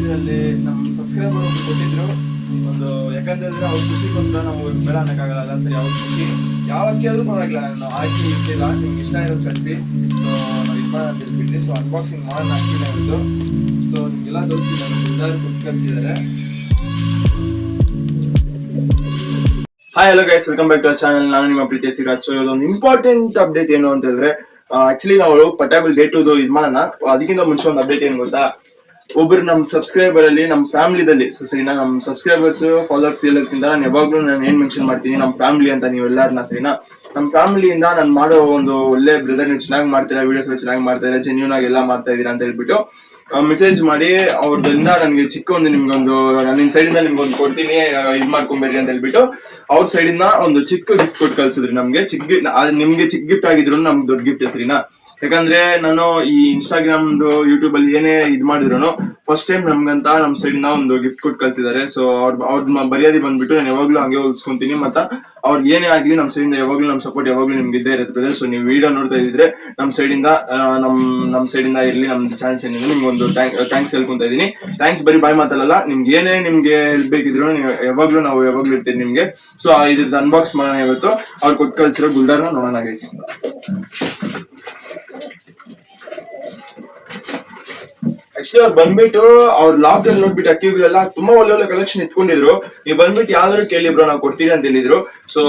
ಇದರಲ್ಲಿ ನಮ್ಮ ಸಬ್ಸ್ಕ್ರೈಬರ್ ಕೊಟ್ಟಿದ್ರು. ಒಂದು ಯಾಕಂತಂದ್ರೆ ಅವ್ರ ಖುಷಿಗೋಸ್ಕರ ನಾವು ಬೇಡ ಅನ್ನಕ್ಕಾಗಲ್ಲ ಸರಿ ಅವ್ರ ಖುಷಿ ಯಾವ ಕೇಳಿದ್ರು ಪರವಾಗಿಲ್ಲ, ನಾನು ಹಾಕಿ ಇಟ್ಟಿಲ್ಲ, ನಿಮ್ಗೆ ಇಷ್ಟ ಇರೋದು ಕಳಿಸಿ ಸೊ ನಾವು ಇದು ಮಾಡೋಣ ಅಂತ ಹೇಳ್ಬಿಟ್ಟು ಸೊ ಅನ್ಬಾಕ್ಸಿಂಗ್ ಮಾಡೋಣ ಹಾಕಿಲ್ಲ ಇವತ್ತು. ಸೊ ನಿಮ್ಗೆಲ್ಲ ತೋರಿಸ್ತೀನಿ, ನಾನು ಎಲ್ಲರೂ ಕೊಟ್ಟು ಕಳಿಸಿದ್ದಾರೆ hi hello guys welcome back to channel ನಾನು ನಿಮ್ಮ ಪ್ರೀತಿ ಸಿರಾಜ್. ಸೊ ಇದೊಂದು ಇಂಪಾರ್ಟೆಂಟ್ ಅಪ್ಡೇಟ್ ಏನು ಅಂತ ಹೇಳಿದ್ರೆ ಆಕ್ಚುಲಿ ನಾವು ಪಟಾಬಲ್ ಡೇಟ್ ಇದು ಮಾಡೋಣ. ಅದಕ್ಕಿಂತ ಮುಂಚೆ ಒಂದು ಅಪ್ಡೇಟ್ ಏನು ಗೊತ್ತಾ? ಒಬ್ರು ನಮ್ ಸಬ್ಸ್ಕ್ರೈಬರ್ ಅಲ್ಲಿ ನಮ್ಮ ಫ್ಯಾಮಿಲಿದಲ್ಲಿ ಸೊ ಸರಿನಾ ನಮ್ ಸಬ್ಸ್ಕ್ರೈಬರ್ಸ್ ಫಾಲೋವರ್ಸ್ ಎಲ್ಲಕ್ಕಿಂತ ನಾನು ಯಾವಾಗ್ಲೂ ನಾನು ಏನ್ ಮೆನ್ಷನ್ ಮಾಡ್ತೀನಿ, ನಮ್ ಫ್ಯಾಮಿಲಿ ಅಂತ ನೀವು ಎಲ್ಲಾರನ್ನ ಸರಿನಾ? ನಮ್ಮ ಫ್ಯಾಮಿಲಿಯಿಂದ ನಾನು ಮಾಡೋ ಒಂದು ಒಳ್ಳೆ ಬ್ರದರ್ ನೀವು ಚೆನ್ನಾಗಿ ಮಾಡ್ತೀರಾ ವಿಡಿಯೋಸ್ ಚೆನ್ನಾಗಿ ಮಾಡ್ತೀರಾ ಜೆನ್ಯೂನ್ ಆಗಿ ಎಲ್ಲ ಮಾಡ್ತಾ ಇದೀರಾ ಅಂತ ಹೇಳ್ಬಿಟ್ಟು ಮೆಸೇಜ್ ಮಾಡಿ ಅವ್ರದಿಂದ ನನಗೆ ಚಿಕ್ಕ ಒಂದು ನಿಮ್ಗೊಂದು ನನ್ನ ಸೈಡ್ ಇಂದ ನಿಮ್ಗೊಂದು ಕೊಡ್ತೀನಿ ಇದು ಮಾಡ್ಕೊಂಬೇಡ್ರಿ ಅಂತ ಹೇಳ್ಬಿಟ್ಟು, ಅವ್ರ ಸೈಡ್ ಇಂದ ಒಂದು ಚಿಕ್ಕ ಗಿಫ್ಟ್ ಕೊಟ್ಟು ಕಳ್ಸಿದ್ರಿ ನಮ್ಗೆ. ಚಿಕ್ಕ ನಿಮ್ಗೆ ಚಿಕ್ಕ ಗಿಫ್ಟ್ ಆಗಿದ್ರು ನಮ್ಗೆ ದೊಡ್ಡ ಗಿಫ್ಟ್ ಹೆಸರಿನ ಯಾಕಂದ್ರೆ ನಾನು ಈ ಇನ್ಸ್ಟಾಗ್ರಾಮ್ ಯೂಟ್ಯೂಬ್ ಅಲ್ಲಿ ಏನೇ ಇದ್ ಮಾಡಿದ್ರು ಫಸ್ಟ್ ಟೈಮ್ ನಮ್ಗಂತ ನಮ್ ಸೈಡ್ನ ಒಂದು ಗಿಫ್ಟ್ ಕೊಟ್ಟು ಕಳ್ಸಿದ್ದಾರೆ ಸೊ ಅವ್ರ ಅವ್ರ ಮರ್ಯಾದೆ ಬಂದ್ಬಿಟ್ಟು ನಾನು ಯಾವಾಗ್ಲೂ ಹಂಗೆ ಉಳಿಸ್ಕೊಂತೀನಿ. ಮತ್ತೆ ಅವ್ರಿಗೆ ಏನೇ ಆಗ್ಲಿ ನಮ್ ಸೈಡ್ ಯಾವಾಗ್ಲೂ ನಮ್ ಸಪೋರ್ಟ್ ಯಾವಾಗ್ಲೂ ನಿಮ್ಗೆ ಇದ್ದೇ ಇರುತ್ತೆ ಸೊ ನೀವು ವಿಡಿಯೋ ನೋಡ್ತಾ ಇದ್ರೆ ನಮ್ ಸೈಡ್ ಇಂದ ನಮ್ ನಮ್ ಸೈಡ್ ಇಂದ ಇರ್ಲಿ, ನಮ್ ಚಾನ್ಸ್ ಏನಿದೆ ನಿಮ್ಗೆ ಒಂದು ಥ್ಯಾಂಕ್ಸ್ ಹೇಳ್ಕೊಂತ ಇದೀನಿ ಥ್ಯಾಂಕ್ಸ್ ಬರೀ ಬಾಯ್ ಮಾತಲ್ಲ ನಿಮ್ಗೆ ಏನೇ ನಿಮ್ಗೆ ಬೇಕಿದ್ರು ನೀವು ಯಾವಾಗ್ಲೂ ನಾವು ಯಾವಾಗ್ಲೂ ಇರ್ತೀವಿ ನಿಮ್ಗೆ. ಸೊ ಇದ್ರದ್ದು ಅನ್ಬಾಕ್ಸ್ ಮಾಡೋಣ ಇವತ್ತು. ಅವ್ರು ಕೊಟ್ಟು ಕಳ್ಸಿರೋ ಗುಲ್ದಾರ್ನ ನೋಡೋಣ ಗೈಸ್ ಆಕ್ಚುಲಿ ಅವ್ರು ಬಂದ್ಬಿಟ್ಟು ಅವ್ರ ಲಾಕ್ ಅಲ್ಲಿ ನೋಡ್ಬಿಟ್ಟು ಅಕ್ಕಿಗಳೆಲ್ಲ ತುಂಬಾ ಒಳ್ಳೆ ಒಳ್ಳೆ ಕಲೆಕ್ಷನ್ ಇಟ್ಕೊಂಡಿದ್ರು. ನೀವು ಬಂದ್ಬಿಟ್ಟು ಯಾವ್ದಾದ್ರು ಕೇಳಿ ಬ್ರೋ ನಾವು ಕೊಡ್ತೀರಿ ಅಂತ ಹೇಳಿದ್ರು. ಸೊ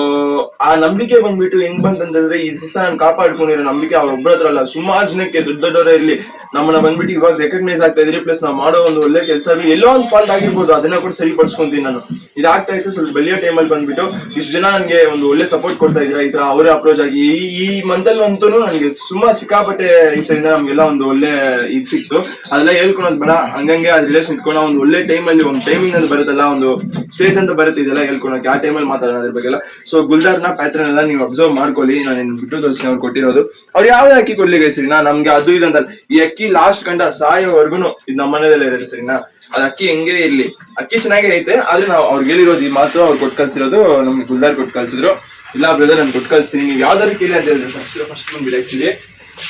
ಆ ನಂಬಿಕೆ ಬಂದ್ಬಿಟ್ಟು ಹೆಂಗ್ ಬಂತಂತಂದ್ರೆ ಈ ದಿವಸ ನಾನು ಕಾಪಾಡ್ಕೊಂಡಿರೋ ನಂಬಿಕೆ ಅವ್ರ ಒಬ್ಬರ ಹತ್ರ ಅಲ್ಲ. ಸುಮಾರು ಜನಕ್ಕೆ ದೊಡ್ಡ ದೊಡ್ಡವರೇ ಇರ್ಲಿ. ನಮ್ಮನ್ನ ಬಂದ್ಬಿಟ್ಟು ಇವಾಗ ರೆಕಗ್ನೈಸ್ ಆಗ್ತಾ ಇದ್ರಿ ಪ್ಲಸ್ ನಾವು ಮಾಡೋ ಒಂದು ಒಳ್ಳೆ ಕೆಲಸ ಎಲ್ಲೋ ಒಂದು ಫಾಲ್ಟ್ ಆಗಿರ್ಬೋದು. ಅದನ್ನ ಕೂಡ ಸರಿಪಡಿಸ್ಕೊಂತೀನಿ ನಾನು. ಇದಾಗ್ತಾ ಇತ್ತು, ಸ್ವಲ್ಪ ಬೆಳೆಯೋ ಟೈಮಲ್ಲಿ ಬಂದ್ಬಿಟ್ಟು ಇಷ್ಟು ಜನ ನನಗೆ ಒಂದು ಒಳ್ಳೆ ಸಪೋರ್ಟ್ ಕೊಡ್ತಾ ಇದ್ರ. ಈ ತರ ಅವರೇ ಅಪ್ರೋಚ್ ಆಗಿ, ಈ ಮಂತಲ್ಲಿ ಅಂತೂ ನನಗೆ ಸುಮ್ಮನೆ ಸಿಕ್ಕಾಪಟ್ಟೆ ಈ ಸೈಡ್ ನಮ್ಗೆಲ್ಲ ಒಂದು ಒಳ್ಳೆ ಇದು ಸಿಕ್ತು. ಅದೆಲ್ಲ ಹೇಳ್ಕೊಳೋದ್ ಬೇಡ ಹಂಗಂಗೆ ಆ ರಿಲೇಷನ್ ಇಟ್ಕೊಂಡು ಒಂದು ಒಳ್ಳೆ ಟೈಮಲ್ಲಿ ಒಂದು ಟೈಮಿಂಗ್ ಅಂತ ಬರುತ್ತಲ್ಲ, ಒಂದು ಸ್ಟೇಜ್ ಅಂತ ಬರುತ್ತೆ ಇದೆಲ್ಲ ಹೇಳ್ಕೊಳಕ್ಕೆ, ಆ ಟೈಮಲ್ಲಿ ಮಾತಾಡೋಣ ಅದ್ರ ಬಗ್ಗೆ ಎಲ್ಲ ಸೊ ಗುಲ್ದಾರ್ನ ಪ್ಯಾಟ್ರನ್ ಎಲ್ಲ ನೀವು ಅಬ್ಸರ್ವ್ ಮಾಡ್ಕೊಳ್ಳಿ, ನಾನು ಬಿಟ್ಟು ತೋರಿಸಿ ಅವ್ರು ಕೊಟ್ಟಿರೋದು. ಅವ್ರು ಯಾವ್ದು ಅಕ್ಕಿ ಕೊಡ್ಲಿ ಗೈ ಸರಿನಾ? ನಮ್ಗೆ ಅದು ಇದಂತ ಈ ಅಕ್ಕಿ ಲಾಸ್ಟ್ ಕಂಡ ಸಾಯೋವರೆಗೂ ಇದು ನಮ್ಮ ಮನೆಯಲ್ಲೇ ಇರುತ್ತೆ ಸರಿನಾ? ಅದ್ ಅಕ್ಕಿ ಹೆಂಗೆ ಇರ್ಲಿ? ಅಕ್ಕಿ ಚೆನ್ನಾಗೇ ಐತೆ, ಆದ್ರೆ ನಾವು ಅವ್ರಿಗೆ ಹೇಳಿರೋದು ಈ ಮಾತು ಅವ್ರು ಕೊಟ್ಟು ಕಳ್ಸಿರೋದು, ನಮ್ಗೆ ಗುಲ್ದಾರ್ ಕೊಟ್ಟು ಕಳ್ಸಿದ್ರು. ಇಲ್ಲ ಬ್ರದರ್ ನಾನು ಕೊಟ್ಟು ಕಳಿಸ್ತೀನಿ. ನೀವು ಯಾವ್ದಾರು ಕೇಳಿ ಅಂತ ಹೇಳಿದ್ರೆ ಫಸ್ಟ್ ಫಸ್ಟ್ ಬಂದ್ಬಿಡಿ ಆಕ್ಚುಲಿ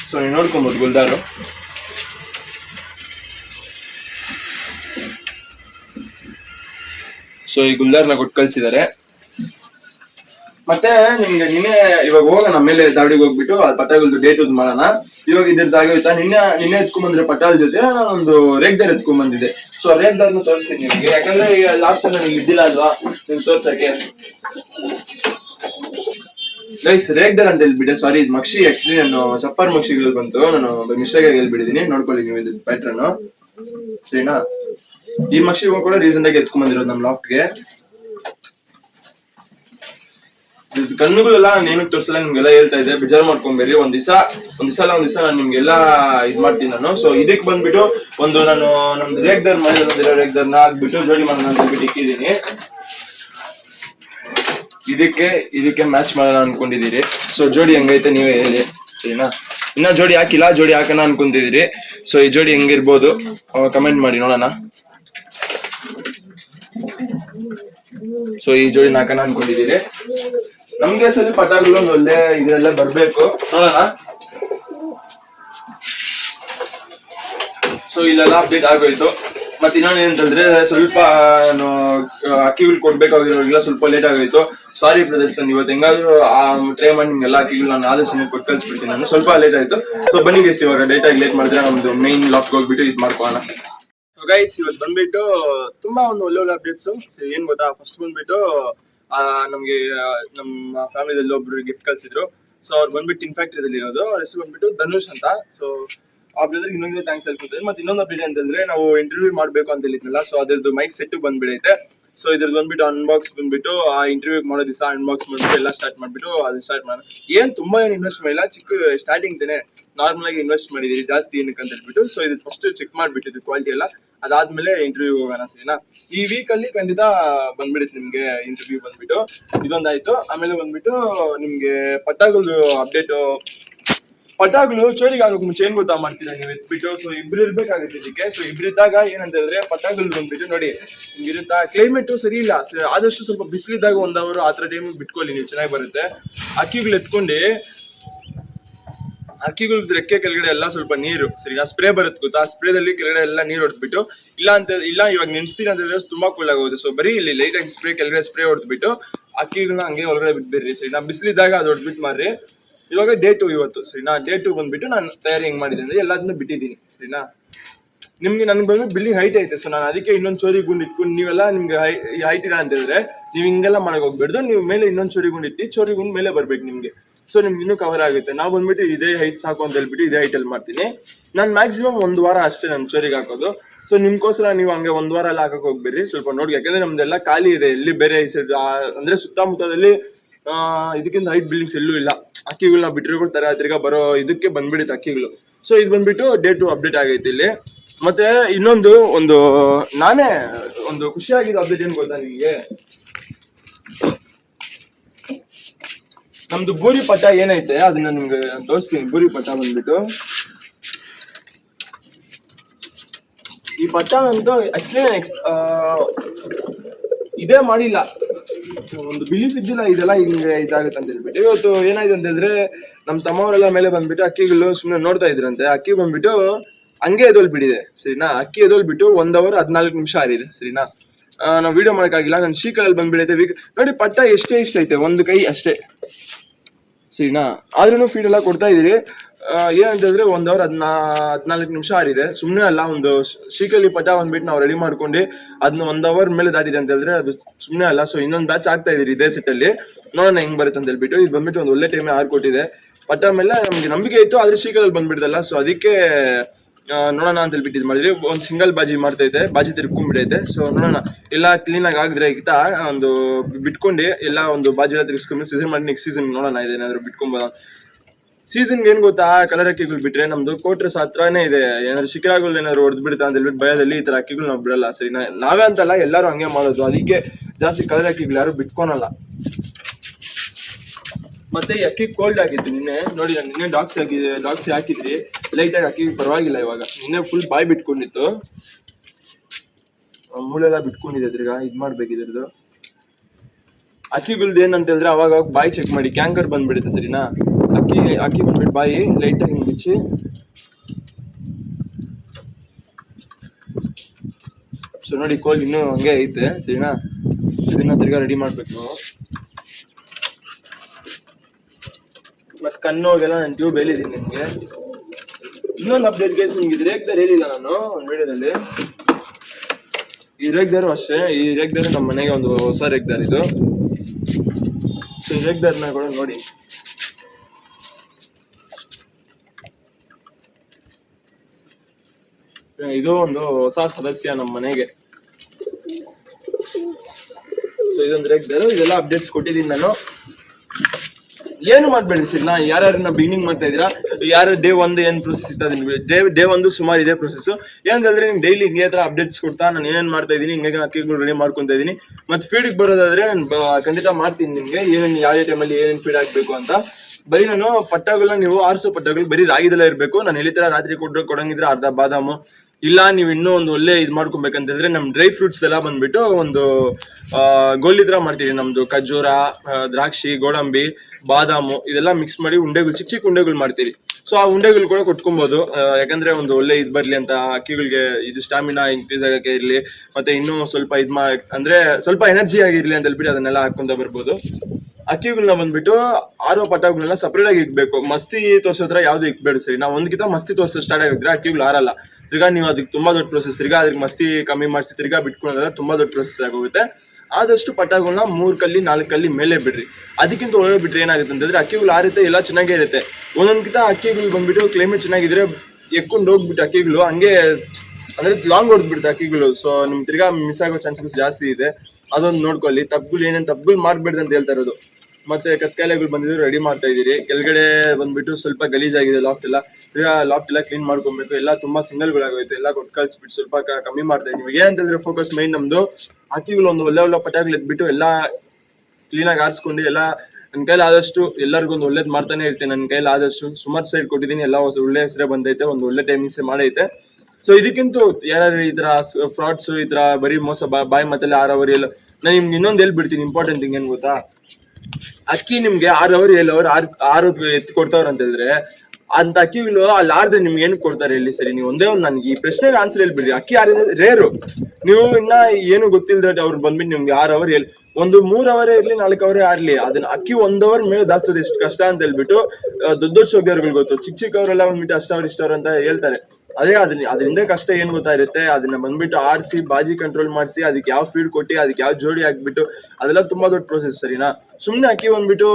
ಸೊ ನೀವು ನೋಡ್ಕೊಬೋದು ಗುಲ್ದಾರು ಸೊ ಈ ಗುಲ್ದಾರ್ನ ಕೊಟ್ಟು ಕಳ್ಸಿದ್ದಾರೆ ಮತ್ತೆ ನಿಮ್ಗೆ ನಿನ್ನೆ ಇವಾಗ ಹೋಗೋಣ, ಮೇಲೆ ದಾವಡಿಗೆ ಹೋಗ್ಬಿಟ್ಟು ಆ ಪಟಾಗಲ್ದು ಡೇಟ್ ಇದು ಮಾಡೋಣ. ಇವಾಗ ಇದ್ರದ್ದು ಆಗೋಯ್ತಾ ನಿನ್ನೆ ನಿನ್ನೆ ಎತ್ಕೊಂಡ್ ಬಂದ್ರೆ ಪಟಾಲ್ ಜೊತೆ ಒಂದು ರೇಗ್ದಾರ್ ಎತ್ಕೊಂಡ್ಬಂದಿದೆ ಸೊ ಸೊ ರೇಗ್ದಾರ್ನ ತೋರಿಸ್ತೀನಿ ನಿಮ್ಗೆ. ಯಾಕಂದ್ರೆ ಈಗ ಲಾಸ್ಟ್ ಟೈಮ್ ನಿಮ್ಗೆ ಇದ್ದಿಲ್ಲ ಅಲ್ವಾ? ನಿಮ್ಗೆ ತೋರ್ಸಕ್ಕೆ. ಗೈಸ್ ರೇಗ್ದಾರ್ ಅಂತ ಹೇಳ್ಬಿಟ್ಟೆ. ಸಾರಿ ಇದು ಮಕ್ಷಿ ಆಕ್ಚುಲಿ ನಾನು ಚಪ್ಪರ್ ಮಕ್ಷಿಗಳು ಬಂತು. ನಾನು ಮಿಸ್ಟೇಕ್ ಆಗಿ ಹೇಳ್ಬಿಟ್ಟಿದ್ದೀನಿ. ನೋಡ್ಕೊಳ್ಳಿ ನೀವು ಇದು ಪ್ಯಾಟ್ರನ್ ಸರಿನಾ? ಈ ಮಕ್ಷಿಗೂ ಕೂಡ ರೀಸೆಂಟ್ ಆಗಿ ಎತ್ಕೊಂಡ್ ಬಂದಿರೋದು ನಮ್ ಲಾಫ್ಟ್ಗೆ ಕಣ್ಣುಗಳೆಲ್ಲ ನಾನು ಏನಕ್ಕೆ ತೋರಿಸಲ್ಲ, ನಿಮ್ಗೆಲ್ಲ ಹೇಳ್ತಾ ಇದ್ದೆ. ಬಿಜಾರ್ ಮಾಡ್ಕೊಂಬೇರಿ ಒಂದ್ ದಿವಸ ಒಂದ್ ದಿವಸ ಒಂದ್ ದಿವಸ ನಾನು ನಿಮ್ಗೆಲ್ಲ ಇದ್ ಮಾಡ್ತೀನಿ ನಾನು. ಸೊ ಇದಕ್ ಬಂದ್ಬಿಟ್ಟು ಒಂದು ನಾನು ನಮ್ದು ರೇಗ್ದರ್ ಮಾಡಿರೋ ರೇಗ್ದರ್ನ ಹಾಕ್ಬಿಟ್ಟು ಜೋಡಿ ಮಾಡೋಣ ಅಂತ ಹೇಳ್ಬಿಟ್ಟು ಇಕ್ಕಿದೀನಿ ಇದಕ್ಕೆ ಇದಕ್ಕೆ ಮ್ಯಾಚ್ ಮಾಡೋಣ ಅನ್ಕೊಂಡಿದೀರಿ ಸೊ ಜೋಡಿ ಹೆಂಗೈತೆ ನೀವೇ ಹೇಳಿ. ಸರಿನಾ? ಇನ್ನ ಜೋಡಿ ಹಾಕಿಲ್ಲ, ಜೋಡಿ ಹಾಕೋಣ ಅನ್ಕೊಂತಿದೀರಿ ಸೊ ಈ ಜೋಡಿ ಹೆಂಗಿರ್ಬೋದು ಕಮೆಂಟ್ ಮಾಡಿ ನೋಡೋಣ. ಸೊ ಈ ಜೋಡಿ ಹಾಕೋಣ ಅನ್ಕೊಂಡಿದೀರಿ ನಮ್ಗೆ ಸರಿ ಪಟಾಕಿಗಳು ಒಳ್ಳೆ ಇದೆಲ್ಲ ಬರ್ಬೇಕು. ನೋಡೋಣ. ಸೊ ಇಲ್ಲೆಲ್ಲ ಅಪ್ಡೇಟ್ ಆಗೋಯ್ತು. ಮತ್ತೆ ಇನ್ನೊಂದು ಏನಂತಂದ್ರೆ ಸ್ವಲ್ಪ ಅಕ್ಕಿಗಳು ಕೊಡ್ಬೇಕಾಗಿರೋರಿಗೆಲ್ಲ ಸ್ವಲ್ಪ ಲೇಟ್ ಆಗೋಯ್ತು. ಸಾರಿ ಬ್ರದರ್ಸ್ ಇವತ್ತು ಹೆಂಗಾದ್ರು ಟ್ರೈ ಮಾಡಿ ನಿಮ್ಗೆಲ್ಲ ಅಕ್ಕಿಗಳು ನಾನು ಆದಷ್ಟು ಕೊಟ್ಟು ಕಳ್ಸಿಬಿಡ್ತೀನಿ. ನಾನು ಸ್ವಲ್ಪ ಲೇಟ್ ಆಯ್ತು. ಸೊ ಬನ್ನಿ ಇವಾಗ ಡೇಟ್ ಆಗಿ ಲೇಟ್ ಮಾಡಿದ್ರೆ ನಮ್ದು ಮೈನ್ ಲಾಕ್ ಹೋಗ್ಬಿಟ್ಟು ಇದು ಮಾಡ್ಕೋಣ ಗೈಸ್ ಇವತ್ತು ಬಂದ್ಬಿಟ್ಟು ತುಂಬಾ ಒಂದು ಒಳ್ಳೆ ಒಳ್ಳೆ ಅಪ್ಡೇಟ್ಸ್ ಏನ್ ಗೊತ್ತಾ? ಫಸ್ಟ್ ಬಂದ್ಬಿಟ್ಟು ನಮ್ಗೆ ನಮ್ಮ ಫ್ಯಾಮಿಲಿಯಲ್ಲಿ ಒಬ್ರು ಗಿಫ್ಟ್ ಕಳ್ಸಿದ್ರು. ಸೊ ಅವ್ರು ಬಂದ್ಬಿಟ್ಟು ಇನ್ಫ್ಯಾಕ್ಟ್ರಿದಲ್ಲಿ ಇರೋದು. ಅವ್ರ ಹೆಸರು ಬಂದ್ಬಿಟ್ಟು ಧನುಷ್ ಅಂತ. ಸೊ ಬ್ರದರ್ ಇನ್ನೊಂದು ಥ್ಯಾಂಕ್ಸ್ ಹೇಳ್ಕೊತೀನಿ ಮತ್ತೆ ಇನ್ನೊಂದು ಅಪ್ಡೇಟ್ ಅಂತಂದ್ರೆ ನಾವು ಇಂಟರ್ವ್ಯೂ ಮಾಡ್ಬೇಕು ಅಂತ ಹೇಳಿದ್ನಲ್ಲ. ಸೊ ಅದ್ರದ್ದು ಮೈಕ್ ಸೆಟ್ ಬಂದ್ಬಿಡೈತೆ. ಸೊ ಇದ್ರದ್ದು ಬಂದ್ಬಿಟ್ಟು ಅನ್ಬಾಕ್ಸ್ ಬಂದ್ಬಿಟ್ಟು, ಆ ಇಂಟರ್ವ್ಯೂ ಮಾಡೋ ದಿವಸ ಅನ್ಬಾಕ್ಸ್ ಬಂದ್ಬಿಟ್ಟು ಎಲ್ಲ ಸ್ಟಾರ್ಟ್ ಮಾಡ್ಬಿಟ್ಟು ಅದನ್ನ ಸ್ಟಾರ್ಟ್ ಮಾಡೋಣ ಏನ್ ತುಂಬಾ ಏನು ಇನ್ವೆಸ್ಟ್ ಮಾಡಿಲ್ಲ, ಚಿಕ್ಕ ಸ್ಟಾರ್ಟಿಂಗ್ ತಾನೆ. ನಾರ್ಮಲ್ ಆಗಿ ಇನ್ವೆಸ್ಟ್ ಮಾಡಿದೀರಿ, ಜಾಸ್ತಿ ಏನಕ್ಕೆ ಅಂತ ಹೇಳ್ಬಿಟ್ಟು. ಸೊ ಇದು ಫಸ್ಟ್ ಚೆಕ್ ಮಾಡ್ಬಿಟ್ಟಿದ್ದು ಕ್ವಾಲಿಟಿ ಎಲ್ಲ. ಅದಾದ್ಮೇಲೆ ಇಂಟರ್ವ್ಯೂ ಹೋಗೋಣ ಸರಿನಾ? ಈ ವೀಕ್ ಅಲ್ಲಿ ಖಂಡಿತ ಬಂದ್ಬಿಡುತ್ತೆ ನಿಮ್ಗೆ ಇಂಟರ್ವ್ಯೂ ಬಂದ್ಬಿಟ್ಟು. ಇದೊಂದಾಯ್ತು. ಆಮೇಲೆ ಬಂದ್ಬಿಟ್ಟು ನಿಮ್ಗೆ ಪಟ್ಟಾಗಲ್ದು ಅಪ್ಡೇಟ್ ಪಟಾಕಲು ಚೋರಿಗೆ ಆಗೋಕ್ ಮುಂಚೆ ಏನ್ ಗೊತ್ತಾ ಮಾಡ್ತೀರಾ ನೀವು? ಎತ್ಬಿಟ್ಟು ಸೊ ಇಬ್ರು ಇರ್ಬೇಕಾಗುತ್ತೆ ಇದಕ್ಕೆ. ಸೊ ಇಬ್ರು ಇದ್ದಾಗ ಏನಂತ ಹೇಳಿದ್ರೆ ಪಟಾಗಲ್ ಬಂದ್ಬಿಟ್ಟು ನೋಡಿ ನಿಮ್ಗಿರುತ್ತ ಕ್ಲೈಮೇಟ್ ಸರಿ ಇಲ್ಲ. ಆದಷ್ಟು ಸ್ವಲ್ಪ ಬಿಸಿಲಿದ್ದಾಗ ಒಂದ್ ಆ ಆತರ ಟೈಮ್ ಬಿಟ್ಕೊಳ್ಳಿ, ನೀವು ಚೆನ್ನಾಗಿ ಬರುತ್ತೆ. ಅಕ್ಕಿಗಳು ಎತ್ಕೊಂಡು ಅಕ್ಕಿಗಳ ರೆಕ್ಕೆ ಕೆಳಗಡೆ ಎಲ್ಲ ಸ್ವಲ್ಪ ನೀರು. ಸರಿನಾ ಸ್ಪ್ರೇ ಬರುತ್ತೆ ಗೊತ್ತಾ? ಸ್ಪ್ರೇದಲ್ಲಿ ಕೆಳಗಡೆ ಎಲ್ಲ ನೀರು ಹೊಡೆದ್ಬಿಟ್ಟು, ಇಲ್ಲ ಅಂತ, ಇಲ್ಲ ಇವಾಗ ನೆನ್ಸ್ತೀನಿ ಅಂತ ಹೇಳಿದ್ರೆ ತುಂಬಾ ಕೂಲ್ ಆಗೋದು ಸೊ ಬರೀ ಇಲ್ಲಿ ಲೈಟ್ ಆಗಿ ಸ್ಪ್ರೇ ಕೆಳಗಡೆ ಸ್ಪ್ರೇ ಹೊಡೆದ್ಬಿಟ್ಟು ಹಕ್ಕಿಗಳನ್ನ ಹಂಗೆ ಒಳಗಡೆ ಬಿಟ್ಬಿಡ್ರಿ. ಸರಿನಾ ಬಿಸಿಲಿದ್ದಾಗ ಅದು ಹೊಡೆದ್ಬಿಟ್ಟು ಮಾರ್ರಿ. ಇವಾಗ ಡೇ ಟು ಇವತ್ತು. ಸರಿನಾ ಡೇ ಟು ಬಂದ್ಬಿಟ್ಟು ನಾನು ತಯಾರಿ ಹೆಂಗ್ ಮಾಡಿದೆ ಅಂದ್ರೆ ಎಲ್ಲದನ್ನು ಬಿಟ್ಟಿದ್ದೀನಿ. ಸರಿನಾ? ನಿಮ್ಗೆ, ನನ್ಗೆ ಬಂದು ಬಿಲ್ಡಿಂಗ್ ಹೈಟ್ ಐತೆ. ಸೊ ನಾನು ಅದಕ್ಕೆ ಇನ್ನೊಂದು ಚೋರಿ ಗುಂಡ್ ಇಟ್ಕೊಂಡು, ನೀವೆಲ್ಲ ನಿಮ್ಗೆ ಹೈಟ್ ಇಲ್ಲ ಅಂತ ಹೇಳಿದ್ರೆ, ನೀವು ಹಿಂಗೆಲ್ಲ ಮಾಡಕ್ ಹೋಗ್ಬಿಡ್ದು. ನೀವು ಮೇಲೆ ಇನ್ನೊಂದು ಚೋರಿ ಗುಂಡು ಇತ್ತಿ ಚೋರಿ ಗುಂಡ್ ಮೇಲೆ ಬರ್ಬೇಕು ನಿಮ್ಗೆ. ಸೊ ನಿಮ್ಗೆ ಇನ್ನೂ ಕವರ್ ಆಗುತ್ತೆ. ನಾವು ಬಂದ್ಬಿಟ್ಟು ಇದೇ ಹೈಟ್ ಸಾಕು ಅಂತ ಹೇಳ್ಬಿಟ್ಟು ಇದೇ ಹೈಟಲ್ಲಿ ಮಾಡ್ತೀನಿ. ನಾನು ಮ್ಯಾಕ್ಸಿಮಮ್ ಒಂದು ವಾರ ಅಷ್ಟೇ ನನ್ನ ಚೋರಿಗೆ ಹಾಕೋದು. ಸೊ ನಿಮ್ಗೋಸ್ಕರ ನೀವು ಹಂಗೆ ಒಂದ್ ವಾರ ಎಲ್ಲ ಹಾಕಕ್ಕೆ ಹೋಗ್ಬೇಡಿ ಸ್ವಲ್ಪ ನೋಡಿ ಯಾಕಂದ್ರೆ ನಮ್ದೆಲ್ಲ ಖಾಲಿ ಇದೆ. ಎಲ್ಲಿ ಬೇರೆ ಅಂದ್ರೆ ಸುತ್ತಮುತ್ತದಲ್ಲಿ ಇದಕ್ಕಿಂತ ಹೈಟ್ ಬಿಲ್ಡಿಂಗ್ಸ್ ಎಲ್ಲೂ ಇಲ್ಲ. ಅಕ್ಕಿಗಳನ್ನ ಬಿಟ್ಟಿರೋ ತರ ತಿರ್ಗಾ ಬರೋ ಇದಕ್ಕೆ ಬಂದ್ಬಿಡುತ್ತೆ ಅಕ್ಕಿಗಳು. ಸೊ ಇದು ಬಂದ್ಬಿಟ್ಟು ಡೇ ಟು ಅಪ್ಡೇಟ್ ಆಗೈತೆ ಇಲ್ಲಿ. ಮತ್ತೆ ಇನ್ನೊಂದು, ಒಂದು, ನಾನೇ, ಒಂದು ಖುಷಿಯಾಗಿದ್ದು ಅಪ್ಡೇಟ್ ಏನು ಗೊತ್ತಾ ನಿಮಗೆ? ನಮ್ದು ಬೂರಿ ಪಟ ಏನೈತೆ, ಅದನ್ನ ನಿಮ್ಗೆ ತೋರಿಸ್ತೀನಿ. ಬೂರಿ ಪಟ ಬಂದ್ಬಿಟ್ಟು. ಈ ಪಟ ಅಂತೂ ಆಕ್ಚುಲಿ ಇದೇ ಮಾಡಿಲ್ಲ. ಒಂದು ಬಿಲೀಫ್ ಇದ್ದಿಲ್ಲ ಇದೆಲ್ಲ ಹಿಂಗೆ ಇದಾಗುತ್ತೆ ಅಂತ ಹೇಳ್ಬಿಟ್ಟು. ಇವತ್ತು ಏನಾಯ್ತು ಅಂತ ಹೇಳಿದ್ರೆ ನಮ್ಮ ತಮ್ಮವರೆಲ್ಲ ಮೇಲೆ ಬಂದ್ಬಿಟ್ಟು ಅಕ್ಕಿಗಳು ಸುಮ್ಮನೆ ನೋಡ್ತಾ ಇದ್ರಂತೆ. ಅಕ್ಕಿ ಬಂದ್ಬಿಟ್ಟು ಹಂಗೆ ಎದೋಲ್ ಬಿಡಿದೆ. ಸರಿನಾ? ಅಕ್ಕಿ ಎದೋಲ್ ಬಿಟ್ಟು ಒಂದ್ ಅವರ್, ಹದಿನಾಲ್ಕು ನಿಮಿಷ ಆರಿದೆ. ಸರಿನಾ? ನಾವು ವಿಡಿಯೋ ಮಾಡೋಕ್ಕಾಗಿಲ್ಲ. ನನ್ನ ಶೀಕಲಲ್ಲಿ ಬಂದ್ಬಿಡೈತೆ. ನೋಡಿ ಪಟ್ಟ ಎಷ್ಟೇ ಇಷ್ಟ ಐತೆ ಒಂದು ಕೈ ಅಷ್ಟೇ. ಸರಿನಾ ಆದ್ರೂ ಫೀಡ್ ಎಲ್ಲ ಕೊಡ್ತಾ ಇದೀರಿ ಏನಂತಂದ್ರೆ ಒಂದ್ ಅವರ್ ಹದ್ನಾ, ಹದ್ನಾಲ್ಕು ನಿಮಿಷ ಆರಿದೆ ಸುಮ್ಮನೆ ಅಲ್ಲ, ಒಂದು ಶೀಕಲಿ ಪಟ ಬಂದ್ಬಿಟ್ಟು ನಾವು ರೆಡಿ ಮಾಡ್ಕೊಂಡು ಅದನ್ನ ಒಂದ್ ಅವರ್ ಮೇಲೆ ದಾಟಿದೆ ಅಂತ ಹೇಳಿದ್ರೆ ಅದು ಸುಮ್ಮನೆ ಅಲ್ಲ. ಸೊ ಇನ್ನೊಂದು ಬ್ಯಾಚ್ ಆಗ್ತಾ ಇದೀರಿ ಇದೇ ಸೆಟ್ ಅಲ್ಲಿ. ನೋಡೋಣ ಹೆಂಗ್ ಬರುತ್ತೆ ಅಂತ ಹೇಳ್ಬಿಟ್ಟು ಇದು ಬಂದ್ಬಿಟ್ಟು ಒಂದು ಒಳ್ಳೆ ಟೈಮ್ ಆರ್ ಕೊಟ್ಟಿದೆ ಪಟ ಮೇಲೆ ನಮ್ಗೆ ನಂಬಿಕೆ ಇತ್ತು, ಆದ್ರೆ ಶೀಕಲಲ್ಲಿ ಬಂದ್ಬಿಡ್ದಲ್ಲ. ಸೊ ಅದಕ್ಕೆ ನೋಡೋಣ ಅಂತ ಹೇಳ್ಬಿಟ್ಟು ಇದು ಮಾಡಿದ್ವಿ. ಒಂದು ಸಿಂಗಲ್ ಬಾಜಿ ಮಾಡ್ತೈತೆ ಬಾಜಿ ತಿರ್ಕೊಂಡ್ಬಿಡೈತೆ ಸೊ ನೋಡೋಣ. ಎಲ್ಲ ಕ್ಲೀನ್ ಆಗಿ ಆಗಿದ್ರೆ ಗಿಟ ಒಂದು ಬಿಟ್ಕೊಂಡು ಎಲ್ಲ ಒಂದು ಬಾಜಿ ಎಲ್ಲ ತಿರ್ಗಿಸ್ಕೊಂಡು ಸೀಸನ್ ಮಾಡಿ ನೆಕ್ಸ್ಟ್ ಸೀಸನ್ ನೋಡೋಣ ಇದೇನಾದ್ರು ಬಿಟ್ಕೊಂಬೋದ ಸೀಸನ್ಗೆ ಏನು ಗೊತ್ತಾ? ಕಲರ್ ಅಕ್ಕಿಗಳು ಬಿಟ್ರೆ ನಮ್ದು ಕೋಟ್ರಸ್ ಹತ್ರನೇ ಇದೆ. ಏನಾದ್ರು ಶಿಖರಗಳು ಏನಾದ್ರು ಹೊಡೆದ್ ಅಂತ ಹೇಳ್ಬಿಟ್ಟು ಭಯದಲ್ಲಿ ಈ ತರ ಅಕ್ಕಿಗಳು ನಾವು ಬಿಡಲ್ಲ. ಸರಿ ನಾವೇ ಅಂತಲ್ಲ ಎಲ್ಲರೂ ಹಂಗೆ ಮಾಡೋದು. ಅದಕ್ಕೆ ಜಾಸ್ತಿ ಕಲರ್ ಅಕ್ಕಿಗಳು ಯಾರು ಬಿಟ್ಕೊನಲ್ಲ ಮತ್ತೆ ಅಕ್ಕಿ ಕೋಲ್ಡ್ ಆಗಿತ್ತು ನಿನ್ನೆ. ನೋಡಿ ನಾನು ನಿನ್ನೆ ಡಾಕ್ಸ್ ಆಗಿ ಡಾಕ್ಸ್ ಹಾಕಿದ್ರಿ ಲೈಟ್ ಆಗಿ ಅಕ್ಕಿ ಪರವಾಗಿಲ್ಲ ಇವಾಗ. ನಿನ್ನೆ ಫುಲ್ ಬಾಯ್ ಬಿಟ್ಕೊಂಡಿತ್ತು. ಮೂಳೆಲ್ಲ ಬಿಟ್ಕೊಂಡಿದೆ ತಿರ್ಗಾ, ಇದು ಮಾಡ್ಬೇಕು ಇದ್ರದ್ದು. ಬಿಲ್ದು ಏನಂತ ಹೇಳಿದ್ರೆ ಅವಾಗ ಬಾಯಿ ಚೆಕ್ ಮಾಡಿ. ಕ್ಯಾಂಕರ್ ಬಂದ್ಬಿಡುತ್ತೆ ಸರಿನಾ? ಅಕ್ಕಿ ಅಕ್ಕಿ ಬಂದ್ಬಿಟ್ಟು ಬಾಯಿ ಲೈಟ್ ಆಗಿ ಮುಚ್ಚಿ. ಸೊ ನೋಡಿ ಕೋಲ್ ಇನ್ನೂ ಹಂಗೆ ಐತೆ, ಸರಿನಾ? ಇದನ್ನ ತಿರ್ಗಾ ರೆಡಿ ಮಾಡ್ಬೇಕು ನಾವು. ಮತ್ ಕಣ್ಣೋಗೆಲ್ಲ ನಾನು ಟ್ಯೂಬ್ ಹೇಳಿದ್ದೀನಿ ನಿಮ್ಗೆ? ಇನ್ನೊಂದು ಅಪ್ಡೇಟ್ ಕೇಸ್ ನಿಮ್ಗೆ ಇದು ರೇಗ್ದಾರ್ ಹೇಳಿಲ್ಲ ನಾನು ಒಂದು ವಿಡಿಯೋದಲ್ಲಿ. ಈ ರೇಗ್ದಾರು ಅಷ್ಟೇ, ಈ ರೇಗ್ದಾರು ನಮ್ಮ ಮನೆಗೆ ಒಂದು ಹೊಸ ರೇಗ್ದಾರ್ ಇದು. ಸೊ ರೇಗ್ದಾರ್ನ ಕೂಡ ನೋಡಿ. ಇದು ಒಂದು ಹೊಸ ಸದಸ್ಯ ನಮ್ಮ ಮನೆಗೆ. ಸೊ ಇದೊಂದು ರೇಗ್ದಾರು ಇದೆಲ್ಲ ಅಪ್ಡೇಟ್ಸ್ ಕೊಟ್ಟಿದ್ದೀನಿ ನಾನು. ಏನು ಮಾಡ್ಬೇಡಿ ಸರ್ ನಾ ಯಾರ್ಯಾರನ್ನ ಬಿಗಿನಿಂಗ್ ಮಾಡ್ತಾ ಇದೀರಾ ಯಾರು ಡೇ ಒಂದು ಏನ್ ಪ್ರೊಸೆಸ್ ಇರ್ತದೆ ಡೇ ಡೇ ಒಂದು ಸುಮಾರು ಇದೆ ಪ್ರೊಸೆಸ್ ಏನಂದ್ರೆ ನಿಮ್ಗೆ ಡೈಲಿ ಹಿಂಗೆ ಹತ್ರ ಅಪ್ಡೇಟ್ಸ್ ಕೊಡ್ತಾ ನಾನು ಏನ್ ಮಾಡ್ತಾ ಇದೀನಿ ಹಿಂಗೆ ಅಕ್ಕಿಗಳು ರೆಡಿ ಮಾಡ್ಕೊಂತ ಇದೀನಿ ಮತ್ತೆ ಫೀಡಿಗೆ ಬರೋದಾದ್ರೆ ನಾನು ಖಂಡಿತ ಮಾಡ್ತೀನಿ ನಿಮ್ಗೆ. ಏನೇನು, ಯಾವ ಟೈಮಲ್ಲಿ ಏನೇನು ಫೀಡ್ ಹಾಕ್ಬೇಕು ಅಂತ. ಬರೀ ನಾನು ಪಟ್ಟಗಳನ್ನ ನೀವು ಆರಿಸೋ ಪಟ್ಟಗಳು, ಬರೀ ರಾಗಿದೆಲ್ಲ ಇರಬೇಕು. ನಾನು ಹೇಳಿತರ ರಾತ್ರಿ ಕೊಡ್ರೆ, ಕೊಡಂಗಿದ್ರೆ ಅರ್ಧ ಬಾದಾಮು. ಇಲ್ಲ, ನೀವು ಇನ್ನೂ ಒಂದು ಒಳ್ಳೆ ಇದು ಮಾಡ್ಕೊಬೇಕಂತಂದ್ರೆ ನಮ್ಮ ಡ್ರೈ ಫ್ರೂಟ್ಸ್ ಎಲ್ಲ ಬಂದ್ಬಿಟ್ಟು ಒಂದು ಗೋಲಿ ತರ ಮಾಡ್ತೀವಿ. ನಮ್ದು ಖಜೂರ ದ್ರಾಕ್ಷಿ, ಗೋಡಂಬಿ ಬಾದಾಮು ಇದೆಲ್ಲ ಮಿಕ್ಸ್ ಮಾಡಿ ಉಂಡೆಗಳು, ಚಿಕ್ಕ ಚಿಕ್ಕ ಉಂಡೆಗಳು ಮಾಡ್ತೀವಿ ಸೊ ಆ ಉಂಡೆಗಳು ಕೂಡ ಕೊಟ್ಕೊಬಹುದು ಯಾಕಂದ್ರೆ ಒಂದು ಒಳ್ಳೆ ಇದು ಬರ್ಲಿ ಅಂತ ಅಕ್ಕಿಗಳಿಗೆ ಇದು ಸ್ಟಾಮಿನಾ ಇನ್ಕ್ರೀಸ್ ಆಗಕ್ಕೆ ಇರ್ಲಿ, ಮತ್ತೆ ಇನ್ನೂ ಸ್ವಲ್ಪ ಇದ್ ಮಾ, ಅಂದ್ರೆ ಸ್ವಲ್ಪ ಎನರ್ಜಿ ಆಗಿರ್ಲಿ ಅಂತ ಹೇಳ್ಬಿಟ್ಟು ಅದನ್ನೆಲ್ಲ ಹಾಕೊಂತ ಬರ್ಬೋದು. ಅಕ್ಕಿಗಳನ್ನ ಬಂದ್ಬಿಟ್ಟು ಆರೋ ಪಟಾಗಳನ್ನ ಸಪ್ರೇಟ್ ಆಗಿ ಇಕ್ಬೇಕು. ಮಸ್ತಿ ತೋರ್ಸೋದ್ರ ಯಾವ್ದು ಇಕ್ಬೇಡ ಸರಿ. ನಾವು ಒಂದ್ಕಿಂತ ಮಸ್ತಿ ತೋರ್ಸೋ ಸ್ಟಾರ್ಟ್ ಆಗಿದ್ರೆ ಅಕ್ಕಿಗಳು ಆರಲ್ಲ ತಿರ್ಗಾ ನೀವು ಅದಕ್ಕೆ ತುಂಬಾ ದೊಡ್ಡ ಪ್ರೊಸೆಸ್ ತಿರ್ಗಾ ಅದಕ್ಕೆ ಮಸ್ತಿ ಕಮ್ಮಿ ಮಾಡಿಸಿ, ತಿರ್ಗಾ ಬಿಟ್ಕೊಳ್ಳೋದ್ರೆ ತುಂಬಾ ದೊಡ್ಡ ಪ್ರೊಸೆಸ್ ಆಗೋಗುತ್ತೆ. ಆದಷ್ಟು ಪಟಾಗಳನ್ನ ಮೂರು ಕಲ್ಲಿ, ನಾಲ್ಕು ಕಲ್ಲಿ ಮೇಲೆ ಬಿಡ್ರಿ. ಅದಕ್ಕಿಂತ ಒಳಗೆ ಬಿಟ್ರೆ ಏನಾಗುತ್ತೆ ಅಂತಂದ್ರೆ ಅಕ್ಕಿಗಳು ಆರುತ್ತೆ ಎಲ್ಲ ಚೆನ್ನಾಗೇ ಇರುತ್ತೆ. ಒಂದೊಂದ್ಕಿಂತ ಅಕ್ಕಿಗಳು ಬಂದ್ಬಿಟ್ಟು ಕ್ಲೈಮೇಟ್ ಚೆನ್ನಾಗಿದ್ರೆ ಎಕ್ಕೊಂಡು ಹೋಗ್ಬಿಟ್ಟು ಅಕ್ಕಿಗಳು, ಹಂಗೆ ಅಂದ್ರೆ ಲಾಂಗ್ ಹೊಡೆದ್ಬಿಡುತ್ತೆ ಅಕ್ಕಿಗಳು. ಸೊ ನಿಮ್ ತಿರ್ಗಾ ಮಿಸ್ ಆಗೋ ಚಾನ್ಸಸ್ ಜಾಸ್ತಿ ಇದೆ. ಅದೊಂದು ನೋಡ್ಕೊಳ್ಳಿ. ತಪ್ಪುಗಳು ಏನೇನು ತಪ್ಪುಗಳು ಮಾಡ್ಬೇಡ್ರಿ ಅಂತ ಹೇಳ್ತಾ ಇರೋದು. ಮತ್ತೆ ಕತ್ಕಾಲೆಗಳು ಬಂದಿದ್ರು ರೆಡಿ ಮಾಡ್ತಾ ಇದೀರಿ ಕೆಳಗಡೆ ಬಂದ್ಬಿಟ್ಟು ಸ್ವಲ್ಪ ಗಲೀಜಾಗಿದೆ ಲಾಫ್ಟ್ ಎಲ್ಲ. ಲಾಫ್ಟ್ ಎಲ್ಲ ಕ್ಲೀನ್ ಮಾಡ್ಕೊಬೇಕು. ಎಲ್ಲ ತುಂಬಾ ಸಿಂಗಲ್ಗಳಾಗೋಯ್ತು. ಎಲ್ಲ ಕೊಟ್ಟು ಕಳ್ಸಿಬಿಟ್ಟು ಸ್ವಲ್ಪ ಕಮ್ಮಿ ಮಾಡ್ತಾ ಇದೀವಿ ಏನಂತಂದ್ರೆ ಫೋಕಸ್ ಮೈನ್ ನಮ್ದು. ಹಾಕಿಗಳು ಒಂದು ಒಳ್ಳೆ ಒಳ್ಳೆ ಪಟಾಕಿ ಎದ್ಬಿಟ್ಟು ಎಲ್ಲ ಕ್ಲೀನಾಗಿ ಆರಿಸ್ಕೊಂಡು ಎಲ್ಲ ನನ್ನ ಕೈಲಿ ಆದಷ್ಟು ಎಲ್ಲರಿಗೂ ಒಂದು ಒಳ್ಳೇದು ಮಾಡ್ತಾನೆ ಇರ್ತೀನಿ. ನನ್ನ ಕೈಲಿ ಆದಷ್ಟು ಸುಮಾರು ಸೈಡ್ ಕೊಟ್ಟಿದ್ದೀನಿ. ಎಲ್ಲ ಒಳ್ಳೆ ಹೆಸರೇ ಬಂದೈತೆ. ಒಂದು ಒಳ್ಳೆ ಟೈಮಿಂಗ್ಸ್ ಮಾಡೈತೆ. ಸೊ ಇದಕ್ಕಿಂತ ಯಾರು ಈ ತರ ಫ್ರಾಡ್ಸ್ ಈ ತರ ಬರೀ ಮೋಸ ಬಾಯ್ ಮತ್ತೆ ಆರವರಿ ಎಲ್ಲ ನಾನು ನಿಮ್ಗೆ ಇನ್ನೊಂದು ಹೇಳ್ಬಿಡ್ತೀನಿ. ಇಂಪಾರ್ಟೆಂಟ್ ಥಿಂಗ್ ಏನ್ ಗೊತ್ತಾ? ಅಕ್ಕಿ ನಿಮ್ಗೆ ಆರು ಅವರ್ ಏಳು ಅವರ್ ಆರು ಆರು ಎತ್ತಿ ಕೊಡ್ತಾವ್ರ ಅಂತ ಹೇಳಿದ್ರೆ ಅಂತ ಅಕ್ಕಿಗಳು ಅಲ್ಲಿ ಆರ್ದ್ರೆ ನಿಮ್ಗೆ ಏನು ಕೊಡ್ತಾರೆ ಇಲ್ಲಿ ಸರಿ, ನೀವು ಒಂದೇ ಒಂದು ನನಗೆ ಈ ಪ್ರಶ್ನೆಗೆ ಆನ್ಸರ್ ಹೇಳ್ಬಿಡ್ರಿ. ಅಕ್ಕಿ ಆರಿದ್ರೆ ರೇರು ನೀವು ಇನ್ನ ಏನು ಗೊತ್ತಿಲ್ದ್ರೆ ಅವ್ರು ಬಂದ್ಬಿಟ್ಟು ನಿಮ್ಗೆ ಆರು ಅವರ್ ಹೇಳಿ ಒಂದು ಮೂರ್ ಅವರೇ ಇರ್ಲಿ ನಾಲ್ಕು ಅವರೇ ಆರ್ಲಿ, ಅದನ್ನ ಅಕ್ಕಿ ಒಂದ್ ಅವರ್ ಮೇಲೆ ದಾಸೋದು ಎಷ್ಟು ಕಷ್ಟ ಅಂತ ಹೇಳ್ಬಿಟ್ಟು ದೊಡ್ಡ ದೊಡ್ಡ ಗೊತ್ತು. ಚಿಕ್ಕ ಚಿಕ್ಕವರೆಲ್ಲ ಬಂದ್ಬಿಟ್ಟು ಅಷ್ಟವ್ರು ಇಷ್ಟವ್ರು ಅಂತ ಹೇಳ್ತಾರೆ. ಅದೇ ಅದನ್ನ ಅದರಿಂದ ಕಷ್ಟ ಏನ್ ಗೊತ್ತಾಗಿರುತ್ತೆ ಅದನ್ನ ಬಂದ್ಬಿಟ್ಟು ಆಡಿಸಿ, ಬಾಜಿ ಕಂಟ್ರೋಲ್ ಮಾಡಿಸಿ ಅದಕ್ಕೆ ಯಾವ ಫೀಡ್ ಕೊಟ್ಟು ಅದಕ್ಕೆ ಯಾವ ಜೋಡಿ ಹಾಕ್ಬಿಟ್ಟು, ಅದೆಲ್ಲ ತುಂಬಾ ದೊಡ್ಡ ಪ್ರೊಸೆಸ್ ಸರಿನಾ? ಸುಮ್ನೆ ಅಕ್ಕಿ ಬಂದ್ಬಿಟ್ಟು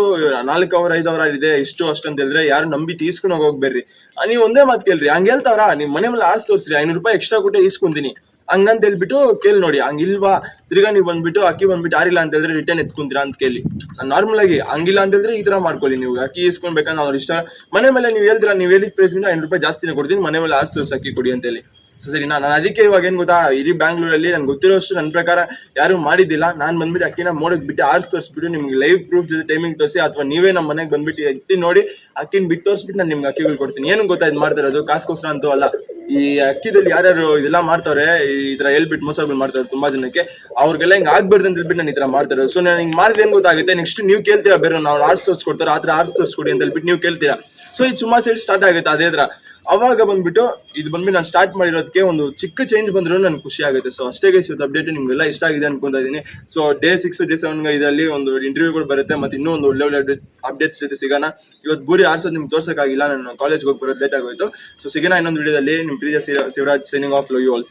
ನಾಲ್ಕು ಅವರ್ ಐದು ಅವರ್ ಇದೆ ಇಷ್ಟು ಅಷ್ಟು ಅಂತ ಹೇಳಿದ್ರೆ ಯಾರು ನಂಬಿ ಈಸ್ಕೊಂಡು ಹೋಗ್ಬೇಡ್ರಿ. ನೀವು ಒಂದೇ ಮಾತು ಕೇಳ್ರಿ. ಹಂಗೆ ಹೇಳ್ತಾವ್ರಾ? ನಿಮ್ ಮನೆ ಮೇಲೆ ಆರ್ಸ್ ತೋರಿಸ್ರಿ. ಐನೂರು ರೂಪಾಯಿ ಎಕ್ಸ್ಟ್ರಾ ಕೊಟ್ಟೆ ಈಸ್ಕೊಂತೀನಿ. ಹಂಗಂತ ಹೇಳ್ಬಿಟ್ಟು ಕೇಳಿ ನೋಡಿ ಹಂಗಿಲ್ವಾ ತಿರ್ಗಾ ನೀವು ಬಂದ್ಬಿಟ್ಟು, ಅಕ್ಕಿ ಬಂದ್ಬಿಟ್ಟು ಯಾರಿಲ್ಲ ಅಂತ ಹೇಳಿದ್ರೆ ರಿಟರ್ನ್ ಎತ್ಕೊಂತೀರಾ ಅಂತ ಕೇಳಿ. ನಾರ್ಮಲ್ ಆಗಿ ಹಂಗಿಲ್ಲ ಅಂತ ಹೇಳಿದ್ರೆ ಈ ತರ ಮಾಡ್ಕೊಳ್ಳಿ ನೀವು. ಅಕ್ಕಿ ಇಸ್ಕೊಂಡ್ಬೇಕಂದ್ರೆ ಅವ್ರ ಇಷ್ಟ ಮನೆ ಮೇಲೆ ನೀವು ಹೇಳ್ತೀರಾ, ನೀವು ಹೇಳಿದ ಪ್ರೈಸ್ ಐನೂರು ರೂಪಾಯಿ ಜಾಸ್ತಿನೇ ಕೊಡ್ತೀನಿ, ಮನೆ ಮೇಲೆ ಆಸ್ತು ಅಕ್ಕಿ ಕೊಡಿ ಅಂತ ಹೇಳಿ ಸೊ ಸರಿ, ನಾನು ಅದಕ್ಕೆ ಇವಾಗ ಏನ್ ಗೊತ್ತಾ? ಇಡೀ ಬ್ಯಾಂಗ್ಳೂರಲ್ಲಿ ನನ್ಗೆ ಗೊತ್ತಿರೋಷ್ಟು ನನ್ನ ಪ್ರಕಾರ ಯಾರು ಮಾಡಿದ್ದಿಲ್ಲ. ನಾನು ಬಂದ್ಬಿಟ್ಟು ಅಕ್ಕಿನ ಮೋಡಕ್ ಬಿಟ್ಟು ಆರ್ಸ್ ತೋರಿಸ್ಬಿಟ್ಟು ನಿಮ್ಗೆ ಲೈವ್ ಪ್ರೂಫ್ ಜೊತೆ ಟೈಮಿಂಗ್ ತೋರಿಸಿ, ಅಥವಾ ನೀವೇ ನಮ್ಮ ಮನೆಗೆ ಬಂದ್ಬಿಟ್ಟು ಎತ್ತಿ ನೋಡಿ, ಅಕ್ಕಿನ ಬಿಟ್ಟು ತೋರಿಸ್ಬಿಟ್ಟು ನಾನು ನಿಮ್ಗೆ ಅಕ್ಕಿಗಳು ಕೊಡ್ತೀನಿ. ಏನು ಗೊತ್ತಾ ಇದು ಮಾಡ್ತಾ ಇರೋದು? ಕಾಸ್ಕೋಸ್ಕರ ಅಂತೂ ಅಲ್ಲ. ಈ ಅಕ್ಕಿದಲ್ಲಿ ಯಾರ್ಯಾರು ಇದೆಲ್ಲ ಮಾಡ್ತಾರೆ ಈ ತರ ಹೇಳ್ಬಿಟ್ಟು ಮೋಸಗಳು ಮಾಡ್ತಾರೆ ತುಂಬಾ ಜನಕ್ಕೆ, ಅವ್ರಿಗೆಲ್ಲ ಹಿಂಗ್ ಆಗ್ಬಾರ್ದು ಅಂತ ಹೇಳ್ಬಿಟ್ಟು ನಾನು ಈ ತರ ಮಾಡ್ತಾರೆ ಸೊ ನಾನು ಹಿಂಗ್ ಮಾಡಿದ್ರೆ ಏನ್ ಗೊತ್ತಾಗುತ್ತೆ? ನೆಕ್ಸ್ಟ್ ನೀವು ಕೇಳ್ತೀರಾ ಬೇರೆ ನಾವು ಆರ್ಸ್ ತೋರಿಸ್ಕೊಡ್ತಾರೆ ಆತರ ತರ ಆರ್ಸ್ ತೋರಿಸ್ಕೊಡಿ ಅಂತ ಹೇಳ್ಬಿಟ್ಟು ನೀವು ಕೇಳ್ತೀರಾ? ಸೊ ಇದು ಸುಮಾರು ಸೈಡ್ ಸ್ಟಾರ್ಟ್ ಆಗುತ್ತೆ ಅದೇ ತರ ಅವಾಗ ಬಂದ್ಬಿಟ್ಟು ಇದು ಬಂದ್ಬಿಟ್ಟು ನಾನು ಸ್ಟಾರ್ಟ್ ಮಾಡಿರೋದಕ್ಕೆ ಒಂದು ಚಿಕ್ಕ ಚೇಂಜ್ ಬಂದ್ರು ನನಗೆ ಖುಷಿ ಆಗುತ್ತೆ. ಸೊ ಅಷ್ಟೇ ಗೈಸ್ ಇವತ್ತು ಅಪ್ಡೇಟ್ ನಿಮಗೆಲ್ಲ ಇಷ್ಟ ಆಗಿದೆ ಅನ್ಕೊಂತ ಇದ್ದೀನಿ. ಸೊ ಡೇ ಸಿಕ್ಸ್ ಡೇ ಸೆವೆನ್ಗೆ ಇದರಲ್ಲಿ ಒಂದು ಇಂಟರ್ವ್ಯೂಗಳು ಬರುತ್ತೆ ಮತ್ತೆ ಇನ್ನೂ ಒಂದು ಒಳ್ಳೆ ಒಳ್ಳೆ ಅಪ್ಡೇಟ್ಸ್ ಜೊತೆ ಸಿಗೋಣ. ಇವತ್ತು ಬೂರಿ ಆರ್ಸೋದು ನಿಮ್ಗೆ ತೋರ್ಸಕ್ಕಾಗಿಲ್ಲ. ನಾನು ಕಾಲೇಜ್ಗೆ ಹೋಗಿ ಬರೋದು ಲೇಟ್ ಆಗೋಯ್ತು. ಸೊ ಸಿಗೋಣ ಇನ್ನೊಂದು ವಿಡಿಯೋದಲ್ಲಿ ನಿಮ್ಮ ಪ್ರೀತಿಯ Shivaraj signing off love you all